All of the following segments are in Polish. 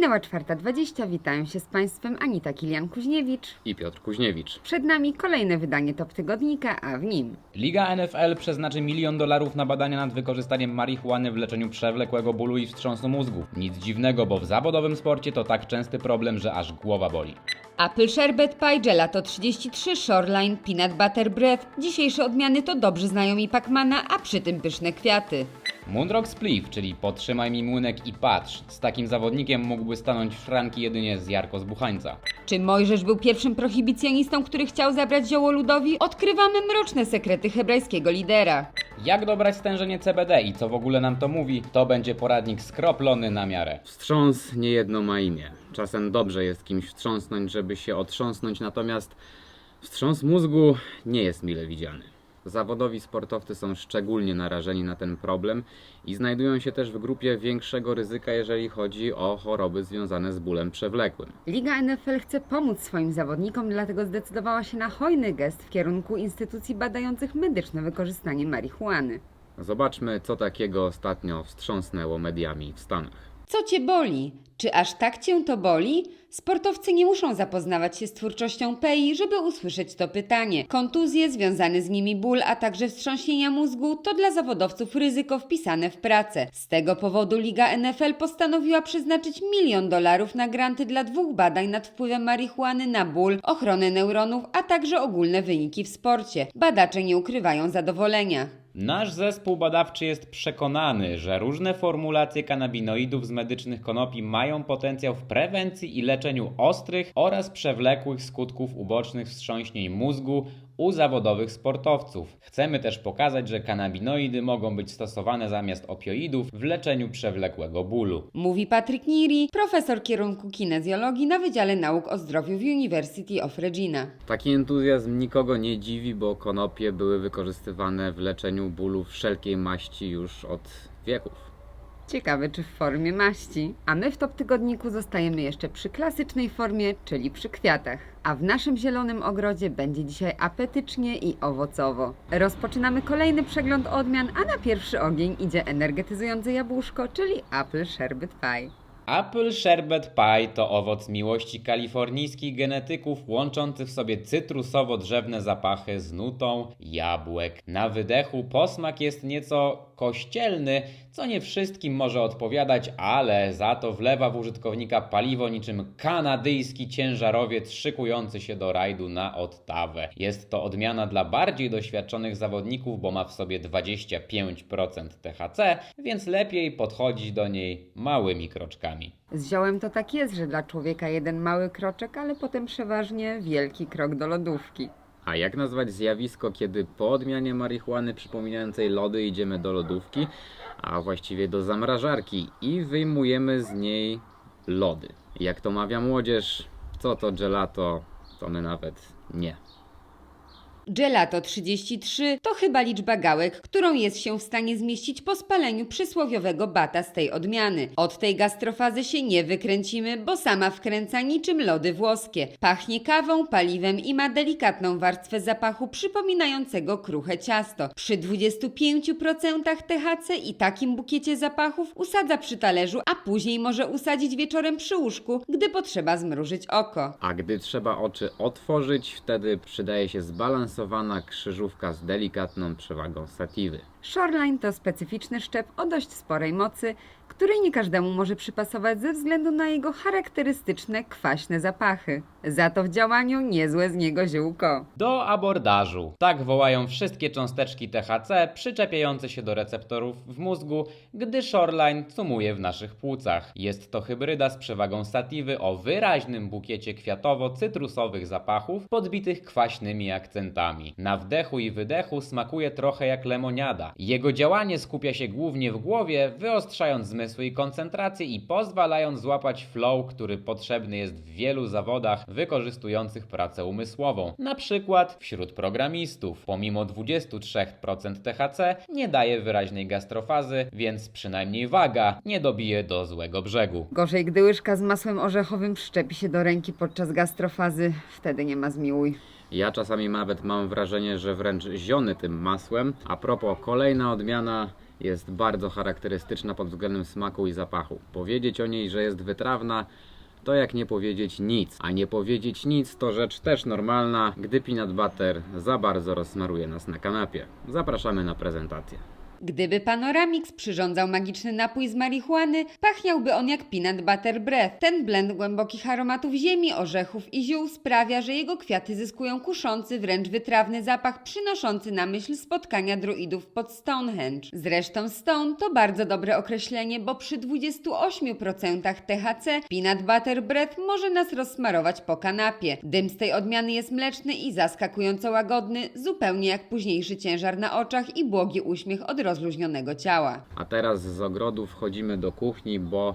Minęła 4.20, witają się z Państwem Anita Kilian-Kuźniewicz. i Piotr Kuźniewicz. Przed nami kolejne wydanie Top Tygodnika, a w nim Liga NFL przeznaczy milion dolarów na badania nad wykorzystaniem marihuany w leczeniu przewlekłego bólu i wstrząsu mózgu. Nic dziwnego, bo w zawodowym sporcie to tak częsty problem, że aż głowa boli. Apple Sherbet Pie, Gelato 33, Shoreline, Peanut Butter Breath. Dzisiejsze odmiany to dobrzy znajomi Pacmana, a przy tym pyszne kwiaty. Moonrock Spliff, czyli potrzymaj mi młynek i patrz. Z takim zawodnikiem mógłby stanąć w szranki jedynie z Jarko z Buchańca. Czy Mojżesz był pierwszym prohibicjonistą, który chciał zabrać zioło ludowi? Odkrywamy mroczne sekrety hebrajskiego lidera. Jak dobrać stężenie CBD i co w ogóle nam to mówi, to będzie poradnik skroplony na miarę. Wstrząs nie jedno ma imię. Czasem dobrze jest kimś wstrząsnąć, żeby się otrząsnąć, natomiast wstrząs mózgu nie jest mile widziany. Zawodowi sportowcy są szczególnie narażeni na ten problem i znajdują się też w grupie większego ryzyka, jeżeli chodzi o choroby związane z bólem przewlekłym. Liga NFL chce pomóc swoim zawodnikom, dlatego zdecydowała się na hojny gest w kierunku instytucji badających medyczne wykorzystanie marihuany. Zobaczmy, co takiego ostatnio wstrząsnęło mediami w Stanach. Co cię boli? Czy aż tak cię to boli? Sportowcy nie muszą zapoznawać się z twórczością PEI, żeby usłyszeć to pytanie. Kontuzje, związany z nimi ból, a także wstrząsienia mózgu to dla zawodowców ryzyko wpisane w pracę. Z tego powodu Liga NFL postanowiła przeznaczyć milion dolarów na granty dla dwóch badań nad wpływem marihuany na ból, ochronę neuronów, a także ogólne wyniki w sporcie. Badacze nie ukrywają zadowolenia. Nasz zespół badawczy jest przekonany, że różne formulacje kanabinoidów z medycznych konopi mają potencjał w prewencji i leczeniu ostrych oraz przewlekłych skutków ubocznych wstrząśnień mózgu u zawodowych sportowców. Chcemy też pokazać, że kanabinoidy mogą być stosowane zamiast opioidów w leczeniu przewlekłego bólu. Mówi Patrick Neri, profesor kierunku kinezjologii na Wydziale Nauk o Zdrowiu w University of Regina. Taki entuzjazm nikogo nie dziwi, bo konopie były wykorzystywane w leczeniu bólu wszelkiej maści już od wieków. Ciekawe, czy w formie maści. A my w Top Tygodniku zostajemy jeszcze przy klasycznej formie, czyli przy kwiatach. A w naszym zielonym ogrodzie będzie dzisiaj apetycznie i owocowo. Rozpoczynamy kolejny przegląd odmian, a na pierwszy ogień idzie energetyzujące jabłuszko, czyli Apple Sherbet Pie. Apple Sherbet Pie to owoc miłości kalifornijskich genetyków łączący w sobie cytrusowo-drzewne zapachy z nutą jabłek. Na wydechu posmak jest nieco kościelny, co nie wszystkim może odpowiadać, ale za to wlewa w użytkownika paliwo niczym kanadyjski ciężarowiec szykujący się do rajdu na Ottawę. Jest to odmiana dla bardziej doświadczonych zawodników, bo ma w sobie 25% THC, więc lepiej podchodzić do niej małymi kroczkami. Z ziołem to tak jest, że dla człowieka jeden mały kroczek, ale potem przeważnie wielki krok do lodówki. A jak nazwać zjawisko, kiedy po odmianie marihuany przypominającej lody idziemy do lodówki, a właściwie do zamrażarki i wyjmujemy z niej lody? Jak to mawia młodzież, co to gelato, to my nawet nie. Gelato 33 to chyba liczba gałek, którą jest się w stanie zmieścić po spaleniu przysłowiowego bata z tej odmiany. Od tej gastrofazy się nie wykręcimy, bo sama wkręca niczym lody włoskie. Pachnie kawą, paliwem i ma delikatną warstwę zapachu przypominającego kruche ciasto. Przy 25% THC i takim bukiecie zapachów usadza przy talerzu, a później może usadzić wieczorem przy łóżku, gdy potrzeba zmrużyć oko. A gdy trzeba oczy otworzyć, wtedy przydaje się zbalansowana krzyżówka z delikatną przewagą satiwy. Shoreline to specyficzny szczep o dość sporej mocy, który nie każdemu może przypasować ze względu na jego charakterystyczne kwaśne zapachy. Za to w działaniu niezłe z niego ziółko. Do abordażu. Tak wołają wszystkie cząsteczki THC przyczepiające się do receptorów w mózgu, gdy shoreline cumuje w naszych płucach. Jest to hybryda z przewagą satiwy o wyraźnym bukiecie kwiatowo-cytrusowych zapachów podbitych kwaśnymi akcentami. Na wdechu i wydechu smakuje trochę jak lemoniada. Jego działanie skupia się głównie w głowie, wyostrzając zmysły i koncentrację i pozwalając złapać flow, który potrzebny jest w wielu zawodach wykorzystujących pracę umysłową. Na przykład wśród programistów. Pomimo 23% THC nie daje wyraźnej gastrofazy, więc przynajmniej waga nie dobije do złego brzegu. Gorzej, gdy łyżka z masłem orzechowym wszczepi się do ręki podczas gastrofazy, wtedy nie ma zmiłuj. Ja czasami nawet mam wrażenie, że wręcz ziony tym masłem. A propos, kolejna odmiana jest bardzo charakterystyczna pod względem smaku i zapachu. Powiedzieć o niej, że jest wytrawna, to jak nie powiedzieć nic. A nie powiedzieć nic to rzecz też normalna, gdy peanut butter za bardzo rozsmaruje nas na kanapie. Zapraszamy na prezentację. Gdyby Panoramix przyrządzał magiczny napój z marihuany, pachniałby on jak peanut butter breath. Ten blend głębokich aromatów ziemi, orzechów i ziół sprawia, że jego kwiaty zyskują kuszący, wręcz wytrawny zapach, przynoszący na myśl spotkania druidów pod Stonehenge. Zresztą Stone to bardzo dobre określenie, bo przy 28% THC peanut butter breath może nas rozsmarować po kanapie. Dym z tej odmiany jest mleczny i zaskakująco łagodny, zupełnie jak późniejszy ciężar na oczach i błogi uśmiech od rozluźnionego ciała. A teraz z ogrodu wchodzimy do kuchni, bo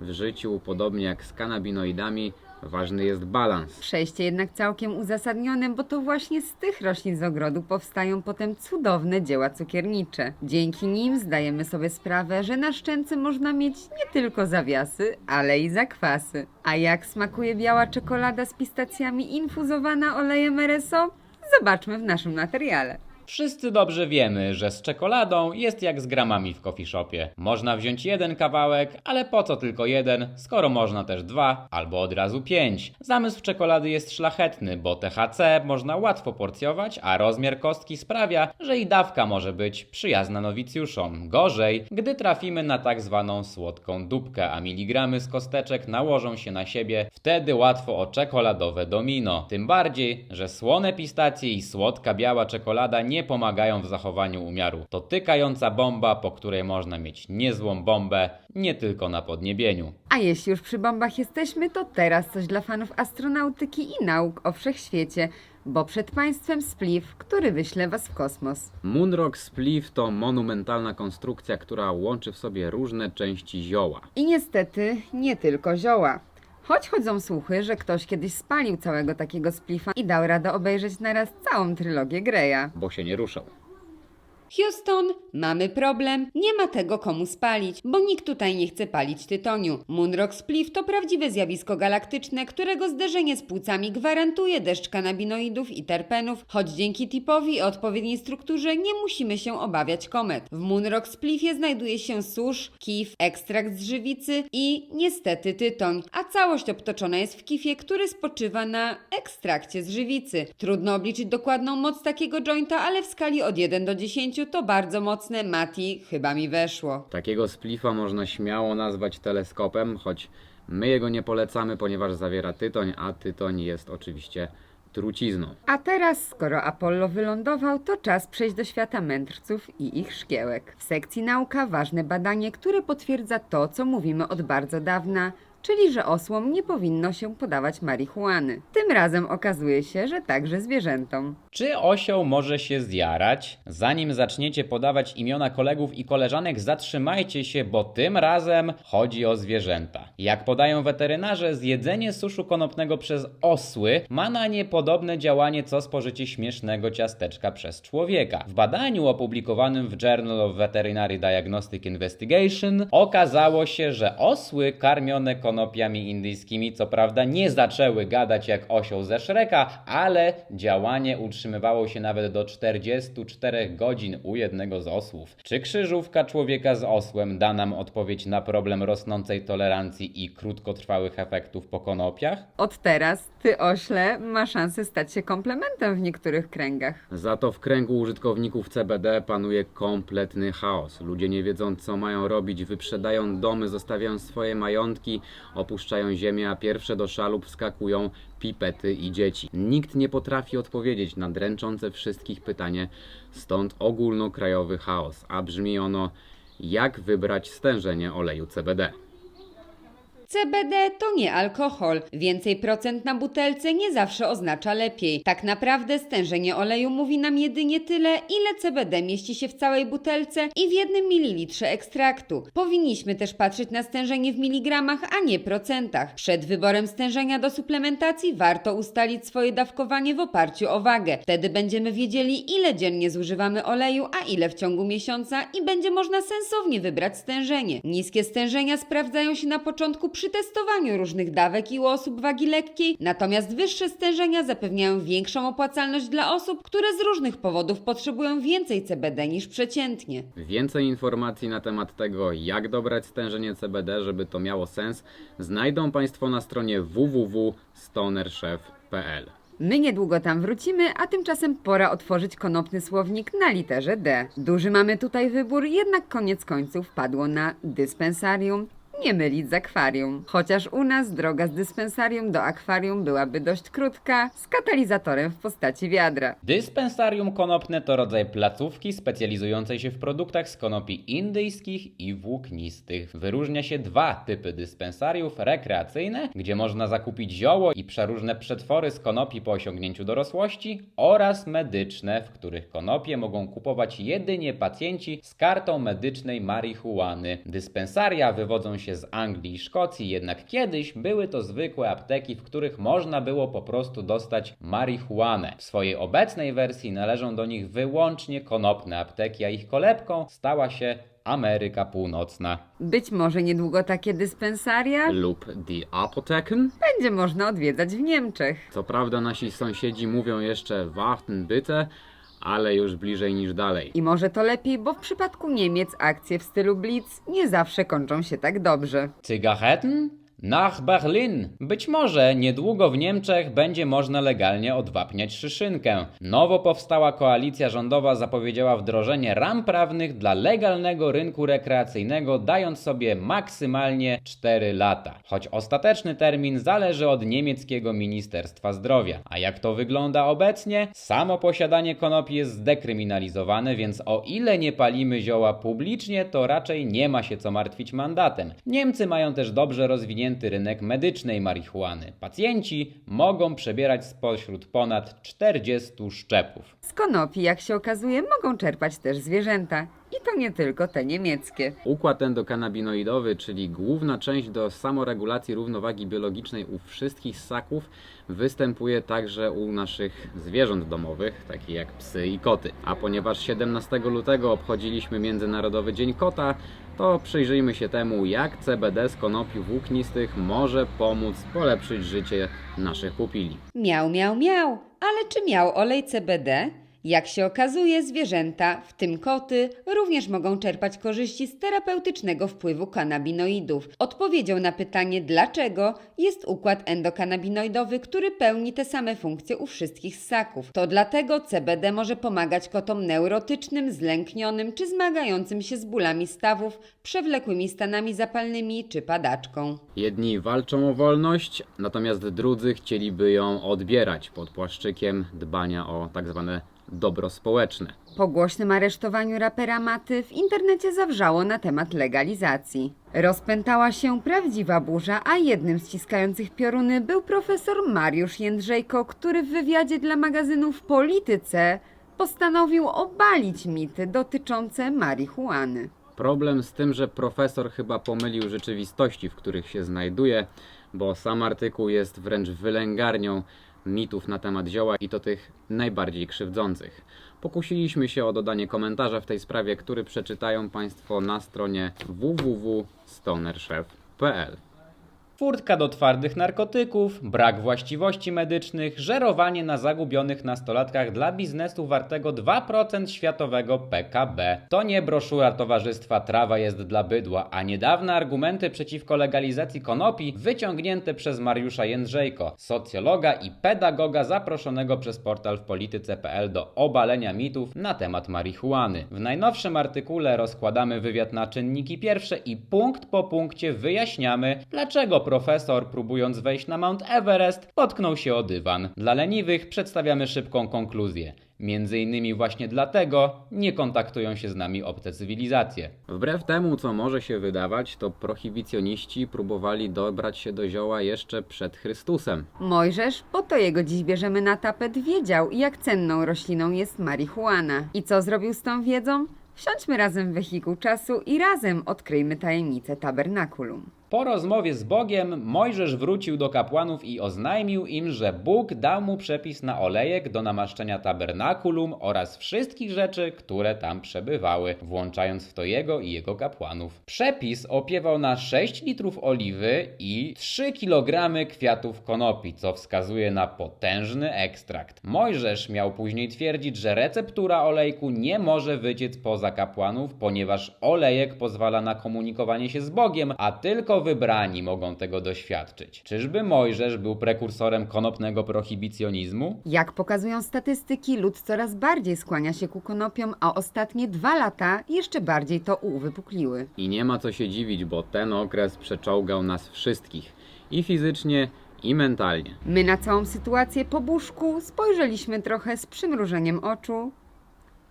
w życiu, podobnie jak z kanabinoidami, ważny jest balans. Przejście jednak całkiem uzasadnione, bo to właśnie z tych roślin z ogrodu powstają potem cudowne dzieła cukiernicze. Dzięki nim zdajemy sobie sprawę, że na szczęce można mieć nie tylko zawiasy, ale i zakwasy. A jak smakuje biała czekolada z pistacjami infuzowana olejem RSO? Zobaczmy w naszym materiale. Wszyscy dobrze wiemy, że z czekoladą jest jak z gramami w coffee shopie. Można wziąć jeden kawałek, ale po co tylko jeden, skoro można też dwa albo od razu pięć. Zamysł czekolady jest szlachetny, bo THC można łatwo porcjować, a rozmiar kostki sprawia, że i dawka może być przyjazna nowicjuszom. Gorzej, gdy trafimy na tak zwaną słodką dupkę, a miligramy z kosteczek nałożą się na siebie, wtedy łatwo o czekoladowe domino. Tym bardziej, że słone pistacje i słodka biała czekolada nie pomagają w zachowaniu umiaru. To tykająca bomba, po której można mieć niezłą bombę, nie tylko na podniebieniu. A jeśli już przy bombach jesteśmy, to teraz coś dla fanów astronautyki i nauk o wszechświecie, bo przed Państwem spliw, który wyśle Was w kosmos. Moonrock Spliff to monumentalna konstrukcja, która łączy w sobie różne części zioła. I niestety nie tylko zioła. Choć chodzą słuchy, że ktoś kiedyś spalił całego takiego splifa i dał radę obejrzeć naraz całą trylogię Greya. bo się nie ruszał. Houston, mamy problem. Nie ma tego komu spalić, bo nikt tutaj nie chce palić tytoniu. Moonrock Spliff to prawdziwe zjawisko galaktyczne, którego zderzenie z płucami gwarantuje deszcz kanabinoidów i terpenów, choć dzięki tipowi i odpowiedniej strukturze nie musimy się obawiać komet. W Moonrock Spliffie znajduje się susz, kif, ekstrakt z żywicy i niestety tytoń, a całość obtoczona jest w kifie, który spoczywa na ekstrakcie z żywicy. Trudno obliczyć dokładną moc takiego jointa, ale w skali od 1 do 10 to bardzo mocne. Mati, chyba mi weszło. Takiego splifa można śmiało nazwać teleskopem, choć my jego nie polecamy, ponieważ zawiera tytoń, a tytoń jest oczywiście trucizną. A teraz, skoro Apollo wylądował, to czas przejść do świata mędrców i ich szkiełek. W sekcji nauka ważne badanie, które potwierdza to, co mówimy od bardzo dawna, czyli że osłom nie powinno się podawać marihuany. Tym razem okazuje się, że także zwierzętom. Czy osioł może się zjarać? Zanim zaczniecie podawać imiona kolegów i koleżanek, zatrzymajcie się, bo tym razem chodzi o zwierzęta. Jak podają weterynarze, zjedzenie suszu konopnego przez osły ma na nie podobne działanie co spożycie śmiesznego ciasteczka przez człowieka. W badaniu opublikowanym w Journal of Veterinary Diagnostic Investigation okazało się, że osły karmione konopiami indyjskimi co prawda nie zaczęły gadać jak osioł ze Shreka, ale działanie utrzymywało się nawet do 44 godzin u jednego z osłów. Czy krzyżówka człowieka z osłem da nam odpowiedź na problem rosnącej tolerancji i krótkotrwałych efektów po konopiach? Od teraz ty, ośle, ma szansę stać się komplementem w niektórych kręgach. Za to w kręgu użytkowników CBD panuje kompletny chaos. Ludzie nie wiedzą, co mają robić, wyprzedają domy, zostawiają swoje majątki, opuszczają ziemię, a pierwsze do szalub wskakują pipety i dzieci. Nikt nie potrafi odpowiedzieć na dręczące wszystkich pytanie, stąd ogólnokrajowy chaos, a brzmi ono jak wybrać stężenie oleju CBD. CBD to nie alkohol. Więcej procent na butelce nie zawsze oznacza lepiej. Tak naprawdę stężenie oleju mówi nam jedynie tyle, ile CBD mieści się w całej butelce i w jednym mililitrze ekstraktu. Powinniśmy też patrzeć na stężenie w miligramach, a nie procentach. Przed wyborem stężenia do suplementacji warto ustalić swoje dawkowanie w oparciu o wagę. Wtedy będziemy wiedzieli, ile dziennie zużywamy oleju, a ile w ciągu miesiąca i będzie można sensownie wybrać stężenie. Niskie stężenia sprawdzają się na początku przy przy testowaniu różnych dawek i u osób wagi lekkiej, natomiast wyższe stężenia zapewniają większą opłacalność dla osób, które z różnych powodów potrzebują więcej CBD niż przeciętnie. Więcej informacji na temat tego, jak dobrać stężenie CBD, żeby to miało sens, znajdą Państwo na stronie www.stonerchef.pl. My niedługo tam wrócimy, a tymczasem pora otworzyć konopny słownik na literze D. Duży mamy tutaj wybór, jednak koniec końców padło na dyspensarium. Nie mylić z akwarium. Chociaż u nas droga z dyspensarium do akwarium byłaby dość krótka, z katalizatorem w postaci wiadra. Dyspensarium konopne to rodzaj placówki specjalizującej się w produktach z konopi indyjskich i włóknistych. Wyróżnia się dwa typy dyspensariów: rekreacyjne, gdzie można zakupić zioło i przeróżne przetwory z konopi po osiągnięciu dorosłości, oraz medyczne, w których konopie mogą kupować jedynie pacjenci z kartą medycznej marihuany. Dyspensaria wywodzą się z Anglii i Szkocji, jednak kiedyś były to zwykłe apteki, w których można było po prostu dostać marihuanę. W swojej obecnej wersji należą do nich wyłącznie konopne apteki, a ich kolebką stała się Ameryka Północna. Być może niedługo takie dyspensaria lub Die Apotheken. będzie można odwiedzać w Niemczech. Co prawda nasi sąsiedzi mówią jeszcze warten bitte, ale już bliżej niż dalej. I może to lepiej, bo w przypadku Niemiec akcje w stylu Blitz nie zawsze kończą się tak dobrze. Cygaretten? Nach Berlin. Być może niedługo w Niemczech będzie można legalnie odwapniać szyszynkę. Nowo powstała koalicja rządowa zapowiedziała wdrożenie ram prawnych dla legalnego rynku rekreacyjnego, dając sobie maksymalnie 4 lata. Choć ostateczny termin zależy od niemieckiego Ministerstwa Zdrowia. A jak to wygląda obecnie? Samo posiadanie konopi jest zdekryminalizowane, więc o ile nie palimy zioła publicznie, to raczej nie ma się co martwić mandatem. Niemcy mają też dobrze rozwinięty rynek medycznej marihuany. Pacjenci mogą przebierać spośród ponad 40 szczepów. Z konopi, jak się okazuje, mogą czerpać też zwierzęta. I to nie tylko te niemieckie. Układ endokanabinoidowy, czyli główna część do samoregulacji równowagi biologicznej u wszystkich ssaków, występuje także u naszych zwierząt domowych, takich jak psy i koty. A ponieważ 17 lutego obchodziliśmy Międzynarodowy Dzień Kota, to przyjrzyjmy się temu, jak CBD z konopi włóknistych może pomóc polepszyć życie naszych pupili. Miał, miał, miał. Ale czy miał olej CBD? Jak się okazuje, zwierzęta, w tym koty, również mogą czerpać korzyści z terapeutycznego wpływu kanabinoidów. Odpowiedzią na pytanie dlaczego jest układ endokanabinoidowy, który pełni te same funkcje u wszystkich ssaków. To dlatego CBD może pomagać kotom neurotycznym, zlęknionym czy zmagającym się z bólami stawów, przewlekłymi stanami zapalnymi czy padaczką. Jedni walczą o wolność, natomiast drudzy chcieliby ją odbierać pod płaszczykiem dbania o tak zwane dobro społeczne. Po głośnym aresztowaniu rapera Maty w internecie zawrzało na temat legalizacji. Rozpętała się prawdziwa burza, a jednym z ściskających pioruny był profesor Mariusz Jędrzejko, który w wywiadzie dla magazynu w Polityce postanowił obalić mity dotyczące marihuany. Problem z tym, że profesor chyba pomylił rzeczywistości, w których się znajduje, bo sam artykuł jest wręcz wylęgarnią mitów na temat zioła i to tych najbardziej krzywdzących. Pokusiliśmy się o dodanie komentarza w tej sprawie, który przeczytają Państwo na stronie www.stonerchef.pl. Furtka do twardych narkotyków, brak właściwości medycznych, żerowanie na zagubionych nastolatkach dla biznesu wartego 2% światowego PKB. To nie broszura towarzystwa Trawa jest dla bydła, a niedawne argumenty przeciwko legalizacji konopi wyciągnięte przez Mariusza Jędrzejko, socjologa i pedagoga zaproszonego przez portal w polityce.pl do obalenia mitów na temat marihuany. W najnowszym artykule rozkładamy wywiad na czynniki pierwsze i punkt po punkcie wyjaśniamy, dlaczego profesor, próbując wejść na Mount Everest, potknął się o dywan. Dla leniwych przedstawiamy szybką konkluzję. Między innymi właśnie dlatego nie kontaktują się z nami obce cywilizacje. Wbrew temu, co może się wydawać, to prohibicjoniści próbowali dobrać się do zioła jeszcze przed Chrystusem. Mojżesz, po to jego dziś bierzemy na tapet, wiedział, jak cenną rośliną jest marihuana. I co zrobił z tą wiedzą? Wsiądźmy razem w wehikuł czasu i razem odkryjmy tajemnicę tabernakulum. Po rozmowie z Bogiem Mojżesz wrócił do kapłanów i oznajmił im, że Bóg dał mu przepis na olejek do namaszczenia tabernakulum oraz wszystkich rzeczy, które tam przebywały, włączając w to jego i jego kapłanów. Przepis opiewał na 6 litrów oliwy i 3 kg kwiatów konopi, co wskazuje na potężny ekstrakt. Mojżesz miał później twierdzić, że receptura olejku nie może wyciec poza kapłanów, ponieważ olejek pozwala na komunikowanie się z Bogiem, a tylko wybrani mogą tego doświadczyć. Czyżby Mojżesz był prekursorem konopnego prohibicjonizmu? Jak pokazują statystyki, lud coraz bardziej skłania się ku konopiom, a ostatnie dwa lata jeszcze bardziej to uwypukliły. I nie ma co się dziwić, bo ten okres przeczołgał nas wszystkich i fizycznie, i mentalnie. My na całą sytuację po buszku spojrzeliśmy trochę z przymrużeniem oczu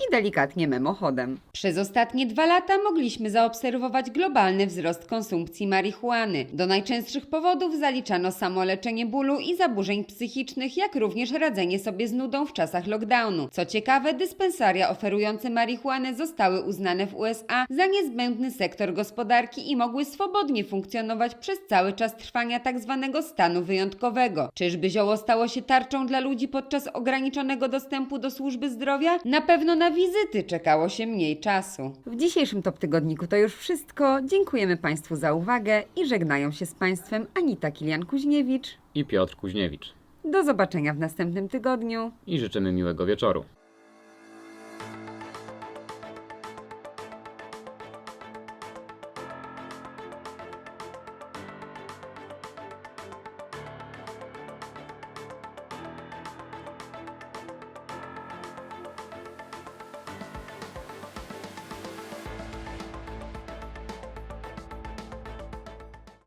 i delikatnie mimochodem. Przez ostatnie dwa lata mogliśmy zaobserwować globalny wzrost konsumpcji marihuany. Do najczęstszych powodów zaliczano samoleczenie bólu i zaburzeń psychicznych, jak również radzenie sobie z nudą w czasach lockdownu. Co ciekawe, dyspensaria oferujące marihuanę zostały uznane w USA za niezbędny sektor gospodarki i mogły swobodnie funkcjonować przez cały czas trwania tzw. stanu wyjątkowego. Czyżby zioło stało się tarczą dla ludzi podczas ograniczonego dostępu do służby zdrowia? Na pewno na wizyty czekało się mniej czasu. W dzisiejszym Top Tygodniku to już wszystko. Dziękujemy Państwu za uwagę i żegnają się z Państwem Anita Kilian-Kuźniewicz. I Piotr Kuźniewicz. Do zobaczenia w następnym tygodniu. I życzymy miłego wieczoru.